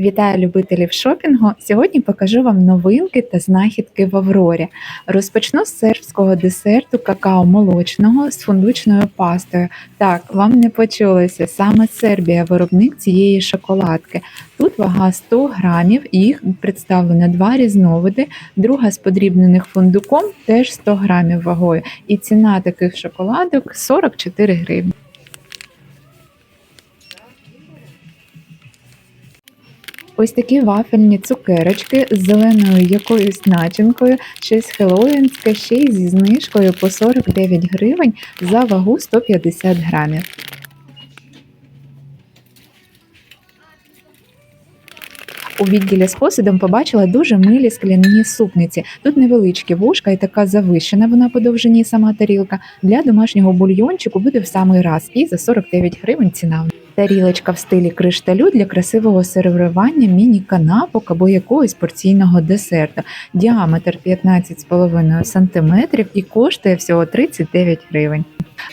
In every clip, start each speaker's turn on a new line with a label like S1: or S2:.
S1: Вітаю любителів шопінгу! Сьогодні покажу вам новинки та знахідки в Аврорі. Розпочну з сербського десерту какао молочного з фундучною пастою. Так, вам не почулося, саме Сербія виробник цієї шоколадки. Тут вага 100 грамів, їх представлено два різновиди. Друга з подрібнених фундуком теж 100 грамів вагою. І ціна таких шоколадок 44 гривні. Ось такі вафельні цукерочки з зеленою якоюсь начинкою, щось хеллоуінське, ще й зі знижкою по 49 гривень за вагу 150 грамів. У відділі з посудом побачила дуже милі скляні супниці. Тут невеличкі вушка і така завищена вона по довжині сама тарілка. Для домашнього бульйончику буде в самий раз і за 49 гривень ціна. Тарілочка в стилі кришталю для красивого сервірування міні-канапок або якогось порційного десерту. Діаметр 15,5 см і коштує всього 39 гривень.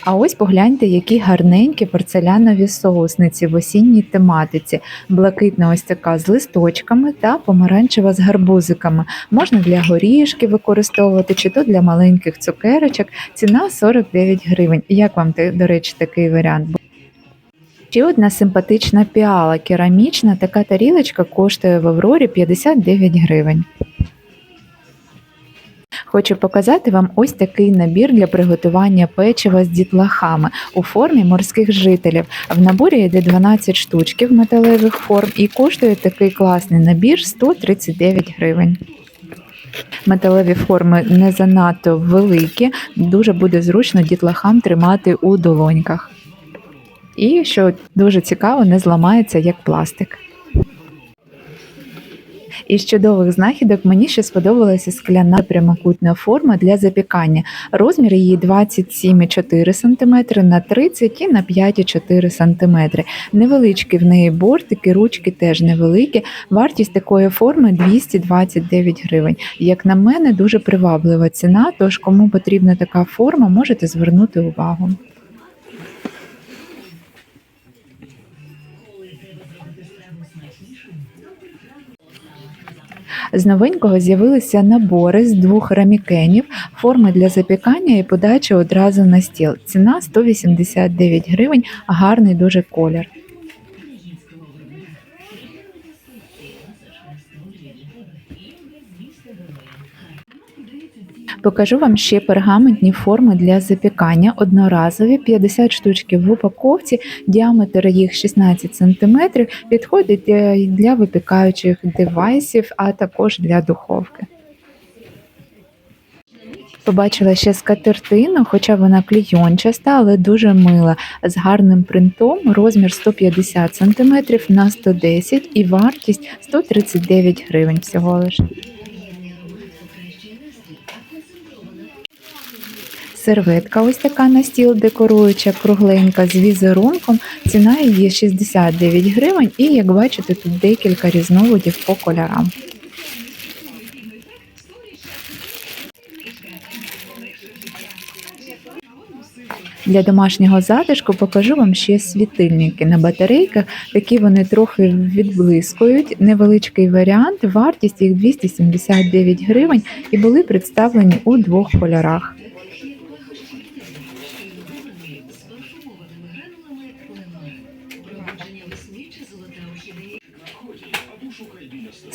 S1: А ось погляньте, які гарненькі порцелянові соусниці в осінній тематиці. Блакитна ось така з листочками та помаранчева з гарбузиками. Можна для горішки використовувати чи то для маленьких цукерочок. Ціна 49 гривень. Як вам, до речі, такий варіант? Ще одна симпатична піала керамічна, така тарілочка коштує в Аврорі 59 гривень. Хочу показати вам ось такий набір для приготування печива з дітлахами у формі морських жителів. В наборі йде 12 штучків металевих форм і коштує такий класний набір 139 гривень. Металеві форми не занадто великі, дуже буде зручно дітлахам тримати у долоньках. І що дуже цікаво, не зламається як пластик. Із чудових знахідок мені ще сподобалася скляна прямокутна форма для запікання. Розмір її 27,4 см на 30 і на 5,4 см. Невеличкі в неї бортики, ручки теж невеликі. Вартість такої форми 229 гривень. Як на мене, дуже приваблива ціна, тож кому потрібна така форма, можете звернути увагу. З новенького з'явилися набори з двох рамікенів, форми для запікання і подачі одразу на стіл. Ціна 189 гривень, гарний дуже колір. Покажу вам ще пергаментні форми для запікання, одноразові 50 штучки в упаковці, діаметр їх 16 см, підходить для випікаючих девайсів, а також для духовки. Побачила ще скатертину, хоча вона клійончаста, але дуже мила, з гарним принтом, розмір 150 см на 110 і вартість 139 гривень всього лише. Серветка ось така на стіл декоруюча, кругленька з візерунком. Ціна її 69 гривень, і, як бачите, тут декілька різновидів по кольорам. Для домашнього затишку покажу вам ще світильники на батарейках. Такі вони трохи відблискують. Невеличкий варіант, вартість їх 279 гривень і були представлені у двох кольорах.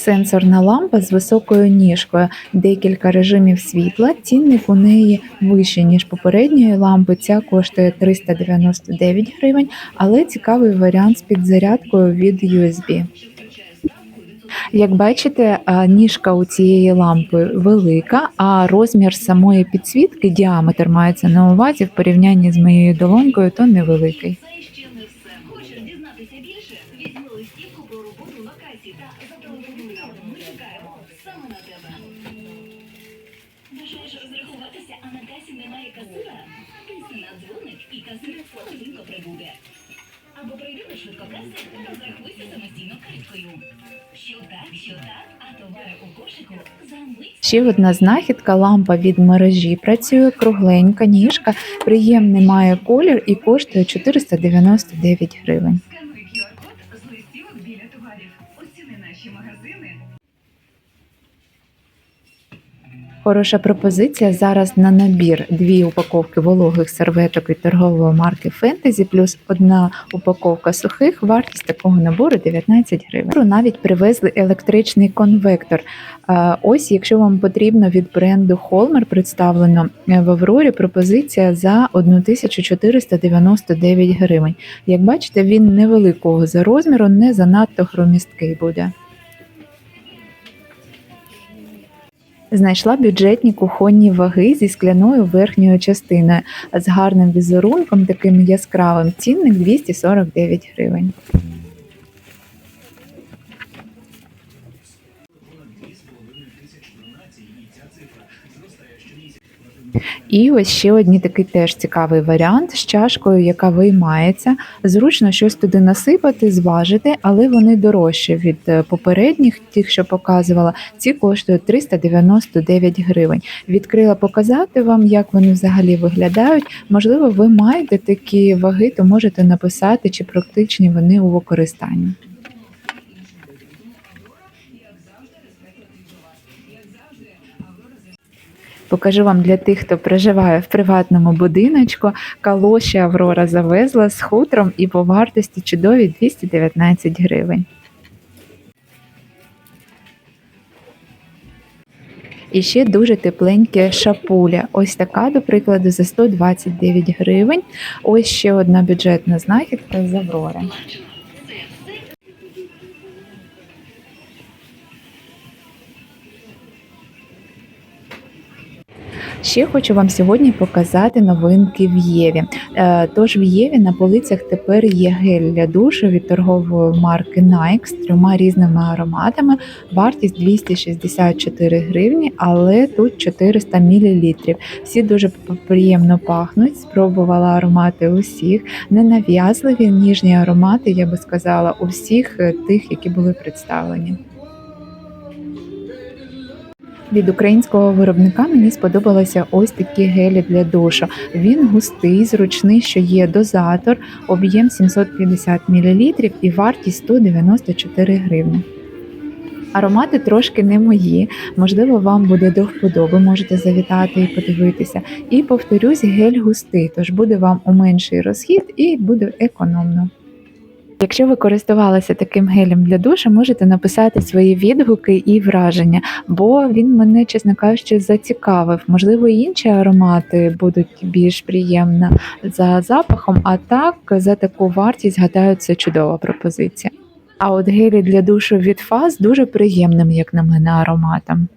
S1: Сенсорна лампа з високою ніжкою, декілька режимів світла. Цінник у неї вищий, ніж попередньої лампи. Ця коштує 399 гривень, але цікавий варіант з підзарядкою від USB. Як бачите, ніжка у цієї лампи велика, а розмір самої підсвітки, діаметр мається на увазі в порівнянні з моєю долонькою, то невеликий.
S2: Касир прибуде. Або прийди до швидкокаси та розрахуйся самостійно карткою. Що так, що так, а товари у кошику за мить.
S1: Ще одна знахідка, лампа від мережі працює кругленька, ніжка, приємний має колір і коштує 499 гривень.
S2: Скануй QR-код з листівок біля товарів. Оціни наші магазини.
S1: Хороша пропозиція зараз на набір дві упаковки вологих серветок від торгової марки Фентезі, плюс одна упаковка сухих. Вартість такого набору 19 гривень. Навіть привезли електричний конвектор. Ось, якщо вам потрібно від бренду Холмер, представлено е, в Аврорі пропозиція за 1499 гривень. Як бачите, він невеликого за розміру, не занадто хромісткий буде. Знайшла бюджетні кухонні ваги зі скляною верхньою частиною з гарним візерунком, таким яскравим. Цінник 249 гривень. І ось ще одні такий теж цікавий варіант з чашкою, яка виймається. Зручно щось туди насипати, зважити, але вони дорожчі від е, попередніх, тих, що показувала. Ці коштують 399 гривень. Відкрила показати вам, як вони взагалі виглядають. Можливо, ви маєте такі ваги, то можете написати, чи практичні вони у використанні. Покажу вам для тих, хто проживає в приватному будиночку. Калоші Аврора завезла з хутром і по вартості чудові 219 гривень. І ще дуже тепленьке шапуля. Ось така, до прикладу, за 129 гривень. Ось ще одна бюджетна знахідка з Аврори. Ще хочу вам сьогодні показати новинки в Єві. Е, Тож в Єві на полицях тепер є гель для душу від торгової марки Nike з трьома різними ароматами. Вартість 264 гривні, але тут 400 мл. Всі дуже приємно пахнуть. Спробувала аромати усіх. Ненав'язливі ніжні аромати, я би сказала, у всіх е, тих, які були представлені. Від українського виробника мені сподобалися ось такі гелі для душу. Він густий, зручний, що є дозатор, об'єм 750 мл і вартість 194 гривні. Аромати трошки не мої, можливо, вам буде до вподоби, можете завітати і подивитися. І повторюсь, гель густий, тож буде вам у менший розхід і буде економно. Якщо ви користувалися таким гелем для душу, можете написати свої відгуки і враження, бо він мене, чесно кажучи, зацікавив. Можливо, інші аромати будуть більш приємно за запахом, а так за таку вартість, гадаю, це чудова пропозиція. А от гелі для душу від фаз дуже приємним, як на мене, ароматом.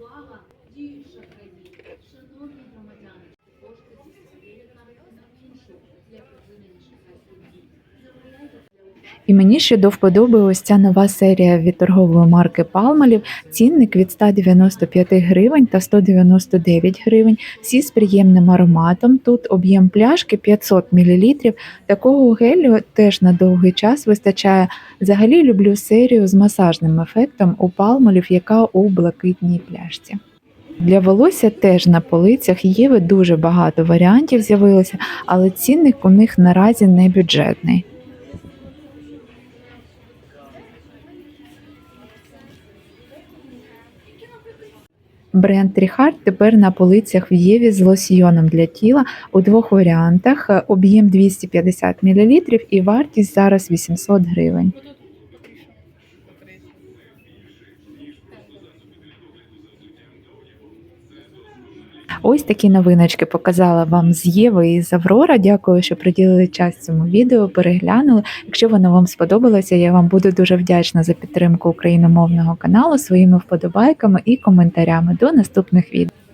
S1: І мені ще до вподоби ця нова серія від торгової марки Palmolive. Цінник від 195 гривень та 199 гривень. Всі з приємним ароматом. Тут об'єм пляшки 500 мл. Такого гелю теж на довгий час вистачає. Взагалі люблю серію з масажним ефектом у Palmolive, яка у блакитній пляшці. Для волосся теж на полицях є дуже багато варіантів з'явилося, але цінник у них наразі не бюджетний. Бренд Тріхард тепер на полицях в Єві з лосьйоном для тіла у двох варіантах: Е, об'єм 250 мл і вартість зараз 800 гривень. Ось такі новиночки показала вам з Єви і з Аврора. Дякую, що приділили час цьому відео, переглянули. Якщо воно вам сподобалося, я вам буду дуже вдячна за підтримку україномовного каналу своїми вподобайками і коментарями. До наступних відео.